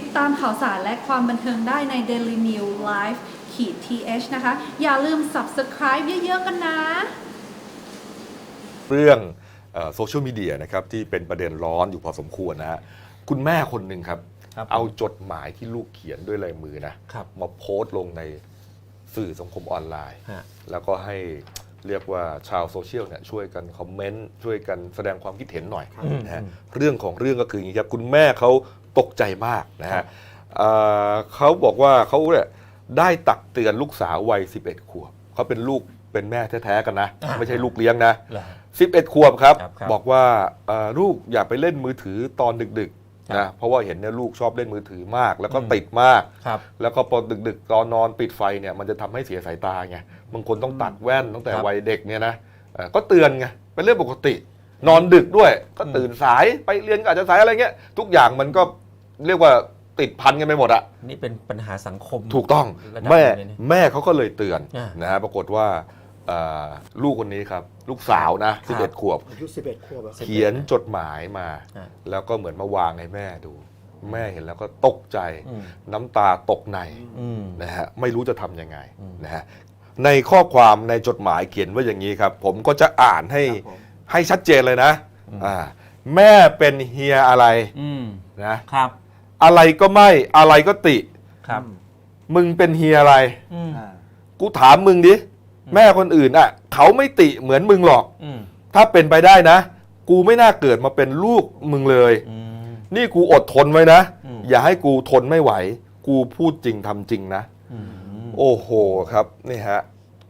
ติดตามข่าวสารและความบันเทิงได้ใน Daily New Live ขีด th นะคะ อย่าลืม subscribe เยอะ ๆ กันนะ เรื่องโซเชียลมีเดียนะครับที่เป็นประเด็นร้อนอยู่พอสมควรนะฮะคุณแม่คนหนึ่งครับ ครับเอาจดหมายที่ลูกเขียนด้วยลายมือนะครับ มาโพสต์ลงในสื่อสังคมออนไลน์ ฮะ แล้วก็ให้เรียกว่าชาวโซเชียลเนี่ยช่วยกันคอมเมนต์ช่วยกันแสดงความคิดเห็นหน่อยอืมนะฮะเรื่องของเรื่องก็คืออย่างนี้ครับ คุณแม่เขา ตกใจมากนะครัฮะบเอ่อเขาบอกว่าเขาเนี่ยได้ตักเตือนลูกสาววัย 11 ขวบเขาเป็นลูกเป็นแม่แท้ๆกันนะอ่าไม่ใช่ลูกเลี้ยงนะเหรอ11 ขวบครับครับครับ บอกว่าเอ่อลูกอย่าไปเล่นมือถือตอนดึกครับๆนะเพราะว่าเห็นเนี่ยลูกชอบเล่นมือถือมาก แล้วก็อืมติดมากครับแล้วก็พอดึกๆ ตอนนอนปิดไฟเนี่ยมันจะทำให้เสียสายตาไงบางคนต้องตัดแว่นตั้งแต่ครับวัยเด็กเนี่ยนะเอ่อก็เตือนไงเป็นเรื่องปกติ นอนดึกด้วย ก็ตื่นสายไปเรียนก็อาจจะสายอะไรเงี้ยทุกอย่างมันก็เรียกว่าติดพันกันไปหมดอะนี่เป็นปัญหาสังคมถูกต้องระดับแม่หนึ่งเลยนะแม่เขาก็เลยเตือนอ่านะฮะปรากฏว่าเอ่อลูกคนนี้ครับ ลูกสาวนะครับ11ขวบอายุ11ขวบอะเขียนจดหมายมาอ่าแล้วก็เหมือนมาวางให้แม่ดู แม่เห็นแล้วก็ตกใจอืมน้ำตาตกในอืมนะฮะไม่รู้จะทำยังไงอืมนะฮะในข้อความในจดหมายเขียนว่าอย่างนี้ครับ ผมก็จะอ่านให้ครับผม ให้ชัดเจนเลยนะอ่าแม่เป็นเฮียอะไรอืมนะครับ อะไรก็ไม่อะไรก็ติ ครับ มึงเป็นเฮียอะไร อืมอ่ากูถามมึงดิแม่คนอื่นอะ เขาไม่ติเหมือนมึงหรอก อืมถ้าเป็นไปได้นะ กูไม่น่าเกิดมาเป็นลูกมึงเลย อืม นี่กูอดทนไว้นะ อืม อย่าให้กูทนไม่ไหว กูพูดจริงทำจริงนะ อืมโอ้โหครับนี่ฮะ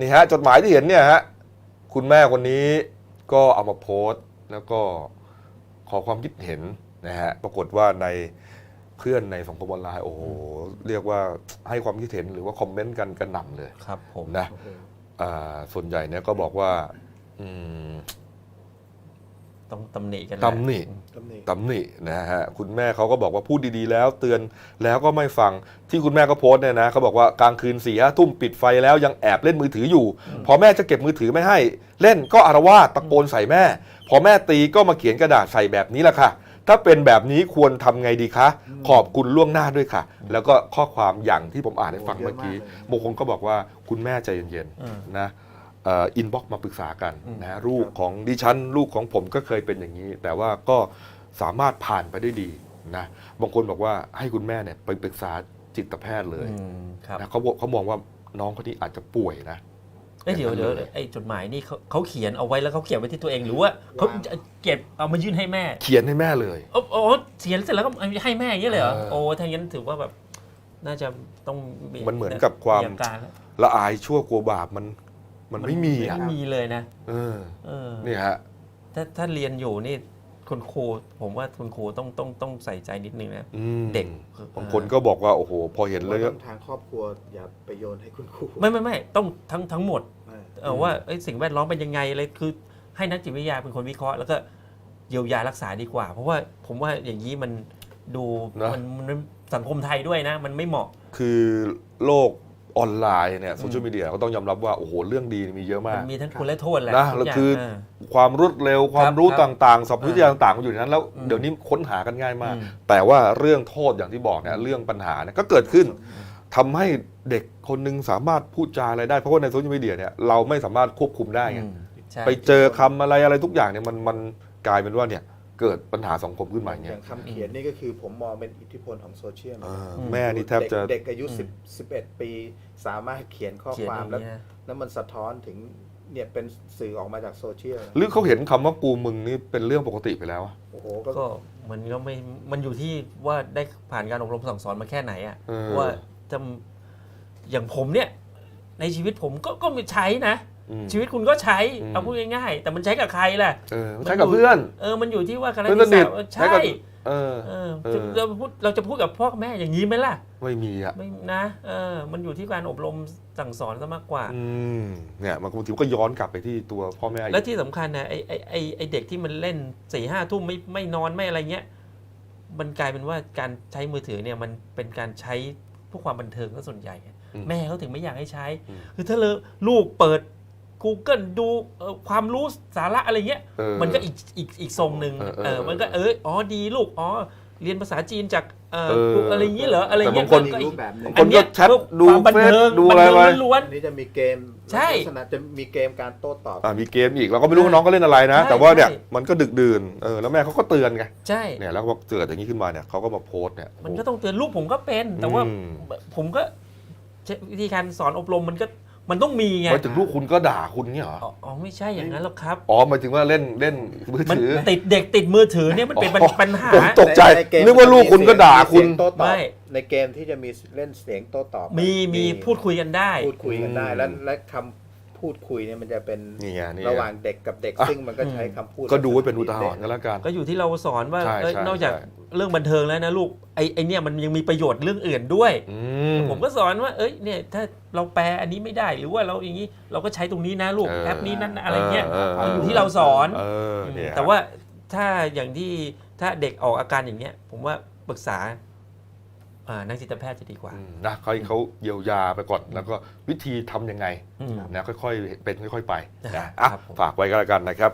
นี่ฮะจดหมายที่เห็นเนี่ยฮะคุณแม่คนนี้ ก็เอามาโพสต์แล้วก็ขอความคิดเห็นนะฮะปรากฏว่าในเพื่อนในสังคมออนไลน์โอ้โหเรียกว่าให้ความคิดเห็นหรือว่าคอมเมนต์กันกระหน่ำเลยครับผมนะโอ้โหอ่าส่วนใหญ่เนี่ยก็บอกว่าอืม ต้องตำหนิกันแหละตำหนิตำหนิตำหนินะฮะคุณแม่เขาก็บอกว่าพูดดีๆแล้ว เตือนแล้วก็ไม่ฟังที่คุณแม่ก็โพสต์เนี่ยนะเขาบอกว่ากลางคืนสี่ห้าทุ่มปิดไฟแล้วยังแอบเล่นมือถืออยู่ พอแม่จะเก็บมือถือไม่ให้ เล่นก็อารวาสตะโกนใส่แม่ พอแม่ตีก็มาเขียนกระดาษใส่แบบนี้แหละค่ะ ถ้าเป็นแบบนี้ควรทำไงดีคะ ขอบคุณล่วงหน้าด้วยค่ะ แล้วก็ข้อความอย่างที่ผมอ่านให้ฟังเมื่อกี้บางคนก็บอกว่าคุณแม่ใจเย็นอืมๆนะ อินบ็อกมาปรึกษากันอืมนะลูกของดิฉันลูกของผมก็เคยเป็นอย่างนี้ แต่ว่าก็สามารถผ่านไปได้ดีนะบางคนบอกว่าให้คุณแม่เนี่ยไปปรึกษาจิตแพทย์เลยอืมครับนะเขาบอกเขามองว่าน้องคนนี้อาจจะป่วยนะเอ้ยเดี๋ยวเดี๋ยวไอ้จดหมายนี่เขาเขาเขียนเอาไว้แล้วเขาเขียนไว้ที่ตัวเองหรือว่าเขาเก็บเอามายื่นให้แม่ เขียนให้แม่เลยโอ้โอ้เขียนเสร็จแล้วก็ให้แม่อย่างเงี้ยเลยเหรอเออโอ้ถ้าอย่างนั้นถือว่าแบบน่าจะต้องมันเหมือนกับความอาการแล้วละอายชั่วกลัวบาปมัน มันไม่มีอะไม่มีเลยนะเออเออเนี่ยฮะถ้าถ้าเรียนอยู่นี่คุณครูผมว่าคุณครูต้องต้องต้องใส่ใจนิดนึงนะอืมเด็กบางคนก็บอกว่า โอ้โห พอเห็นว่าแล้วต้องทางครอบครัวอย่าไปโยนให้คุณครูไม่ไม่ไม่ต้องทั้งทั้งหมดอ่าเออว่าเอ้ยสิ่งแวดล้อมเป็นยังไงอะไรคือ ให้นักจิตวิทยาเป็นคนวิเคราะห์ แล้วก็เยียวยารักษาดีกว่า เพราะว่าผมว่าอย่างนี้มันดูนะมันมันสังคมไทยด้วยนะ มันไม่เหมาะ คือโลก ออนไลน์เนี่ยโซเชียลมีเดียก็ต้องยอมรับว่า โอ้โห เรื่องดีมีเยอะมาก มันมีทั้งคุณและโทษแหละนะทุกแล้วย่างคือเออความรวดเร็วความรู้ครับต่างๆสอบวิทยาต่างๆมันอยู่ในนั้น แล้วอืมเดี๋ยวนี้ค้นหากันง่ายมาก อืม แต่ว่าเรื่องโทษอย่างที่บอกเนี่ยเรื่องปัญหาเนี่ยก็เกิดขึ้นทำให้เด็กคนหนึงสามารถพูดจาอะไรได้ เพราะว่าในโซเชียลมีเดียเนี่ยเราไม่สามารถควบคุมได้ไงอืมใช่ ไปเจอคำอะไรอะไรทุกอย่างเนี่ยมันมันกลายเป็นว่าเนี่ย เกิดปัญหาสังคมขึ้นมาอย่างอเงี้ยย่างคำเขียนนี่ก็คือผมมองเป็นอิทธิพลของโซเชียลนะเออแม่นี่แทบจะ เด็กเด็กอายุ10 11 ปี สามารถเขียนข้อเขียนคอวามย่างแล้วเงี้ย แล้วมันสะท้อนถึงเนี่ยเป็นสื่อออกมาจากโซเชียลหรือเขาเห็นคำว่ากูมึงนี่เป็นเรื่องปกติไปแล้วอะโอ้โหก็ก็มันก็ไม่ มันอยู่ที่ว่าได้ผ่านการอบรมสั่งสอนมาแค่ไหนอะเออว่าจะอย่างผมเนี่ย ในชีวิตผมก็ก็ไม่ใช้นะอืม ชีวิตคุณก็ใช้อืมเอาพูดง่ายๆแต่มันใช้กับใครล่ะเออใช้กับเพื่อน เออมันอยู่ที่ว่าการเพื่อนสนิทเออใช้ใช่กับเออเออเออเราพูดเราจะพูดกับพ่อกับแม่อย่างนี้ไหมล่ะ ไม่มีอะไม่นะเออมันอยู่ที่การอบรมสั่งสอนซะมากกว่าอืมเนี่ยมันบางทีมันก็ย้อนกลับไปที่ตัวพ่อแม่อีกและที่สำคัญนะไอไอไอไอเด็กที่มันเล่นสี่ห้าทุ่มไม่ไม่นอนไม่อะไรเงี้ยมันกลายเป็นว่าการใช้มือถือเนี่ยมันเป็นการใช้เพื่อความบันเทิงก็ส่วนใหญ่ แม่เขาถึงไม่อยากให้ใช้ คือถ้าเลยลูกเปิด Google ดูเอ่อความรู้สาระอะไรเงี้ยเออมันก็อีกอีกอีกทรงหนึ่งเออเออเออมันก็เอออ๋อดีลูกอ๋อเรียนภาษาจีนจากเอ่อเอออะไรอย่างนี้เหรออะไรอย่างเงี้ยแต่บางคนก็อีกรูปแบบหนึ่งคนก็แชทดูความบันเฟซเทิงดูอะไรบันไปเทิงล้วนอันนี้จะมีเกมใช่ลักษณะจะมีเกมการโต้ตอบอ่ามีเกมอีกเราก็ไม่รู้ว่าน้องก็เล่นอะไรนะใช่แต่ว่าเนี่ยใช่มันก็ดึกดื่นเออแล้วแม่เขาก็เตือนไงๆใช่เนี่ยแล้วพอเกิดอย่างนี้ขึ้นมาเนี่ยเขาก็มาโพสต์เนี่ยมันก็ต้องเตือนลูกผมก็เป็น แต่ว่าอืมผมก็ใช้วิธีการสอนอบรมมันก็ มันต้องมีไงหมายถึงลูกคุณก็ด่าคุณเนี่ยเหรออ๋ออ๋อไม่ใช่อย่างนั้นหรอกครับ อ๋อหมายถึงว่าเล่นเล่นมือมันถือติดเด็กติดมือถือเนี่ยมันเป็นอ๋อปัญหา ผมตกใจในเกมนึกว่าลูกคุณก็ด่าคุณมีเสียงโต้ตอบไม่ ในเกมที่จะมีเล่นเสียงโต้ตอบมีมีพูดคุยกันได้พูดคุยกันได้อืมแล้วและคำ พูดคุยเนี่ยมันจะเป็นนี่ไงนี่ไง ระหว่างเด็กกับเด็กอะซึ่งมันก็ใช้คำพูดก็ดูไว้เป็นอุทาหรณ์กันแล้วกัน ก็อยู่ที่เราสอนว่าใช่เอ้ยใช่นอกจากใช่ เรื่องบันเทิงแล้วนะลูกไอ้ไอ้เนี่ยมันยังมีประโยชน์เรื่องอื่นด้วย อืผมก็สอนว่า เอ้ยเนี่ยถ้าเราแปลอันนี้ไม่ได้หรือว่าเราอย่างนี้เราก็ใช้ตรงนี้นะลูกเออแอปนี้นั่นนะอะไรเงี้ยเออเอออยู่ที่เราสอน เออเนี่ยแต่ว่าถ้าอย่างที่ถ้าเด็กออกอาการอย่างเงี้ย ผมว่าปรึกษาอ่า นักจิตแพทย์จะดีกว่าอืมนะเขาให้เขาเยียวยาไปก่อนแล้วก็วิธีทำยังไงอืมนะค่อยๆเป็นค่อย ๆ ไปนะนะอะครับผมฝากไว้ก็แล้วกันนะครับ